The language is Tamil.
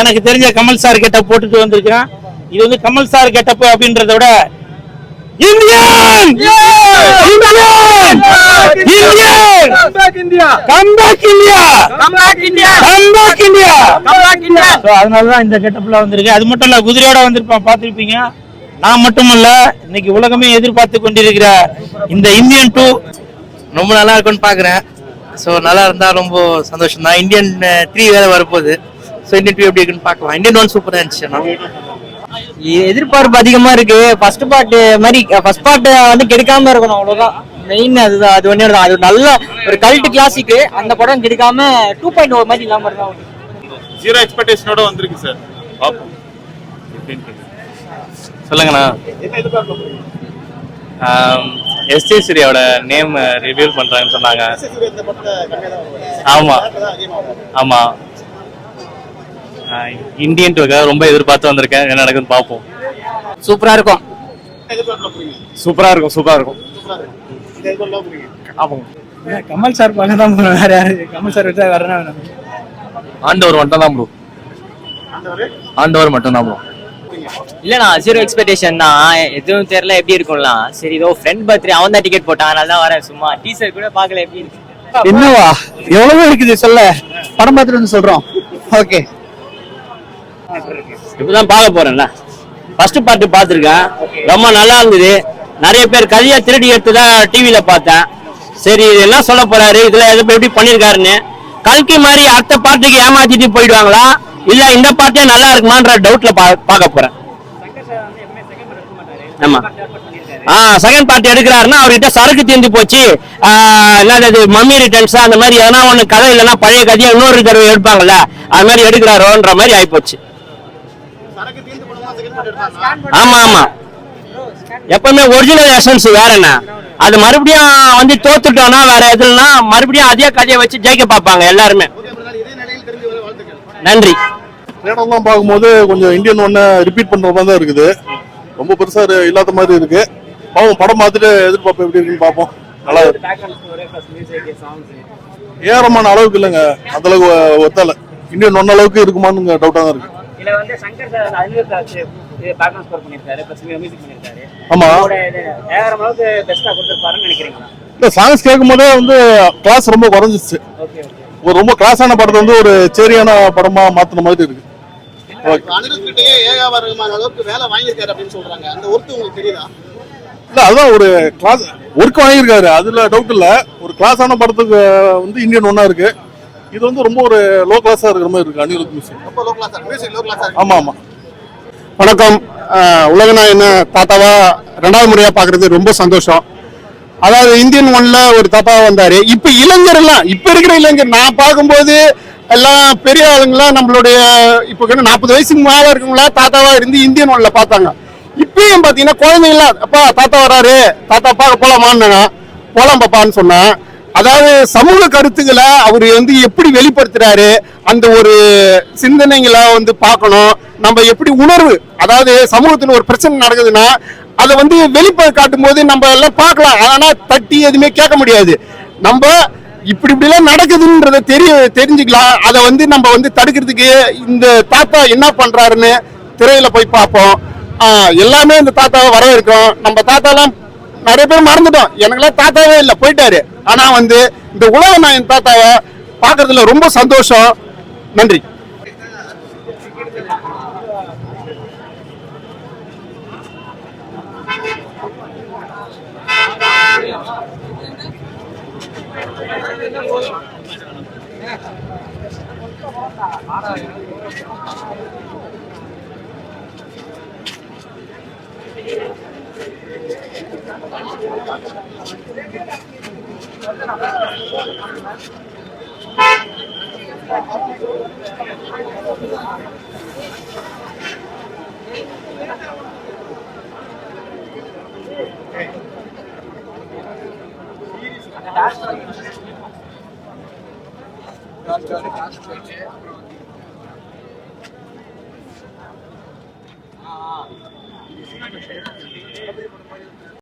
எனக்கு தெரிஞ்ச கமல் சார் கெட்டப் போட்டுட்டு வந்திருக்கிறேன். இது வந்து கமல் சார் கெட்டப் அப்படின்றத விட Indian! Indian! Indian! India comeback India comeback India comeback India comeback India so அதனால தான் இந்த கெட்டப்ல வந்திருக்கு அது மட்டும் இல்ல குதிரையோட வந்திருப்பான் பார்த்திருப்பீங்க? நான் மட்டுமல்ல இன்னைக்கு உலகமே எதிர்பார்த்து கொண்டிருக்கிற இந்த இந்தியன் டூ ரொம்ப நல்லா இருக்கும்னு பார்க்குறேன். ஸோ நல்லா இருந்தால் ரொம்ப சந்தோஷம். தான் இந்தியன் த்ரீ வேறு வரப்போகுது. ஸோ டூ எப்படி இருக்குன்னு பார்க்கலாம். இந்தியன் ஒன் சூப்பராக இருந்துச்சு ஆனால் எதிர்பார்ப்பு அதிகமா இருக்கு. ஃபர்ஸ்ட் பார்ட் மாதிரி ஃபர்ஸ்ட் பார்ட் வந்து கெடுக்காம இருக்கணும் அவ்வளவுதான். மெயின் அதுதான். அது ஒண்ணே தான் அது நல்ல ஒரு கல்ட் கிளாசிக் அந்த படம் கெடுக்காம டூ பாயிண்ட் ஓ மாதிரி இல்லாம இருந்தா ஜீரோ எக்ஸ்பெக்டேஷனோட வந்திருக்கு சார் பார்ப்போம். சொல்லுங்கண்ணா. எஸ்டி சூர்யாவோட நேம் ரிவீல் பண்றாங்கன்னு சொன்னாங்க. ஆமா. ஆமா. இந்தியன் டூக்காக ரொம்ப எதிர்பார்த்து வந்திருக்கேன். என்ன நடக்குதுன்னு பார்ப்போம். சூப்பரா இருக்கும். சூப்பரா இருக்கும் சூப்பரா இருக்கும். கமல் சார் பார்க்க தான் வேற யாரு? கமல் சார் வச்சா வேற என்ன வேணும்? ஆண்டவர் மட்டும் தான் ப்ரோ ஆண்டவர் மட்டும் தான் ப்ரோ இல்லண்ணா ஜீரோ எக்ஸ்பெக்டேஷன் தான். எதுவும் தெரியல எப்படி இருக்கும்லாம். சரி இதோ ஃப்ரெண்ட் பர்த்டே அவன் தான் டிக்கெட் போட்டான். அதனால தான் வரேன். சும்மா டீசர் கூட பார்க்கல எப்படி இருக்கு. என்னவா? எவ்வளவு இருக்குது சொல்ல. படம் பார்த்துட்டு வந்து சொல்றோம். ஓகே இப்பதான் பார்க்க போறேன்ல. ஃபர்ஸ்ட் பார்ட் பார்த்துருக்கேன். ரொம்ப நல்லா இருந்தது. நிறைய பேர் கதையா திருடி எடுத்துதான் டிவியில பார்த்தேன். சரி இது என்ன சொல்ல போறாரு. இதுல எது எப்படி பண்ணிருக்காருன்னு. கல்கி மாதிரி அடுத்த பாட்டுக்கு ஏமாத்திட்டு போயிடுவாங்களா? இல்ல இந்த பாட்டே நல்லா இருக்குமான்ற டவுட்ல பார்க்க போறேன். ஆமா. ஆ செகண்ட் பார்ட் எடுக்கிறாருன்னா அவர்கிட்ட சரக்கு தீர்ந்து போச்சு. என்னது மம்மி ரிட்டர்ன்ஸ் அந்த மாதிரி எதனா ஒண்ணு கதை இல்லைன்னா பழைய கதையை இன்னொரு தடவை எடுப்பாங்கல்ல அது மாதிரி எடுக்கிறாரோன்ற மாதிரி ஆயிப்போச்சு. ஆமா ஆமா. எப்பவுமே ஒரிஜினல் எசன்ஸ் வேற என்ன? அது மறுபடியும் வந்து தோத்துட்டோம்னா வேற எதுலனா மறுபடியும் அதே கதையை வச்சு ஜெயிக்க பார்ப்பாங்க எல்லாருமே. நன்றி. தேடலாம் பார்க்கும்போது கொஞ்சம் இந்தியன் ஒன்னை ரிப்பீட் பண்ற மாதிரி தான் இருக்குது. ரொம்ப பெருசா இரு- இல்லாத மாதிரி இருக்கு. பாவம் படம் பார்த்துட்டு எதிர்பார்ப்பு எப்படி இருக்குன்னு பார்ப்போம். நல்லா ஏறமான அளவுக்கு இல்லைங்க. அந்த அளவுக்கு ஒ- ஒத்தல. இந்தியன் ஒன் அளவுக்கு இருக்குமான்னு டவுட்டா தான் இருக்கு. இதுல வந்து Shankar sir Anirudh background score பண்ணிருக்காரு பிளஸ் மியூசிக் பண்ணிருக்காரு ஆமா. ஏழாயிரம் அளவுக்கு பெஸ்டா கொடுத்துருப்பாருன்னு நினைக்கிறீங்களா? இல்ல சாங்ஸ் கேட்கும் போதே வந்து கிளாஸ் ரொம்ப குறைஞ்சிச்சு ஒரு ரொம்ப கிளாஸான படத்தை வந்து ஒரு சரியான படமா மாத்தின மாதிரி இருக்கு. அனிருத் கிட்டயே ஏகாவ ரகுமான் அளவுக்கு வேலை வாங்கியிருக்காரு அப்படின்னு சொல்றாங்க. அந்த ஒர்த்து உங்களுக்கு தெரியுதா? இல்ல அதான் ஒரு கிளாஸ் ஒர்க் வாங்கியிருக்காரு. அதுல டவுட் இல்ல. ஒரு கிளாஸான படத்துக்கு வந்து இந்தியன் ஒன்னா இருக்கு. இது வந்து ரொம்ப ஒரு லோ கிளாஸா இருக்கிற மாதிரி இருக்கு அனிருத் மியூசிக் ரொம்ப low class music low class ஆமா ஆமா. வணக்கம். உலகனா என்ன தாத்தாவா ரெண்டாவது முறையா பாக்குறது ரொம்ப சந்தோஷம். அதாவது இந்தியன் ஒன்ல ஒரு தாத்தா வந்தாரு. இப்ப இளைஞர் எல்லாம் இப்ப இருக்கிற இளைஞர் நான் பார்க்கும்போது எல்லாம் பெரிய ஆளுங்களாம் நம்மளுடைய இப்ப நாற்பது வயசுக்கு மேல இருக்கவங்களா தாத்தாவா இருந்து இந்தியன் ஒன்ல பார்த்தாங்க. இப்பயும் பாத்தீங்கன்னா குழந்தைங்களாம் அப்பா தாத்தா வராரு. தாத்தா பார்க்க போலாமான்னு போலாம் பாப்பான்னு சொன்னேன். அதாவது சமூக கருத்துக்களை அவர் வந்து எப்படி வெளிப்படுத்துறாரு அந்த ஒரு சிந்தனைகளை வந்து பார்க்கணும். நம்ம எப்படி உணர்வு அதாவது சமூகத்தில் ஒரு பிரச்சனை நடக்குதுன்னா அதை வந்து வெளிப்ப காட்டும் போது நம்ம எல்லாம் பார்க்கலாம். ஆனால் தட்டி எதுவுமே கேட்க முடியாது. நம்ம இப்படி இப்படிலாம் நடக்குதுன்றத தெரிய தெரிஞ்சுக்கலாம். அதை வந்து நம்ம வந்து தடுக்கிறதுக்கு இந்த தாத்தா என்ன பண்றாருன்னு திரையில போய் பார்ப்போம். எல்லாமே இந்த தாத்தாவை வரவேற்கும் நம்ம தாத்தாலாம் நிறைய பேர் மறந்துட்டோம். எனக்குலாம் தாத்தாவே இல்லை போயிட்டாரு. ஆனா வந்து இந்த உலக என் தாத்தாவை பார்க்கறதுல ரொம்ப சந்தோஷம். நன்றி. ஆறாயிரம் 아, 이 시간이 제일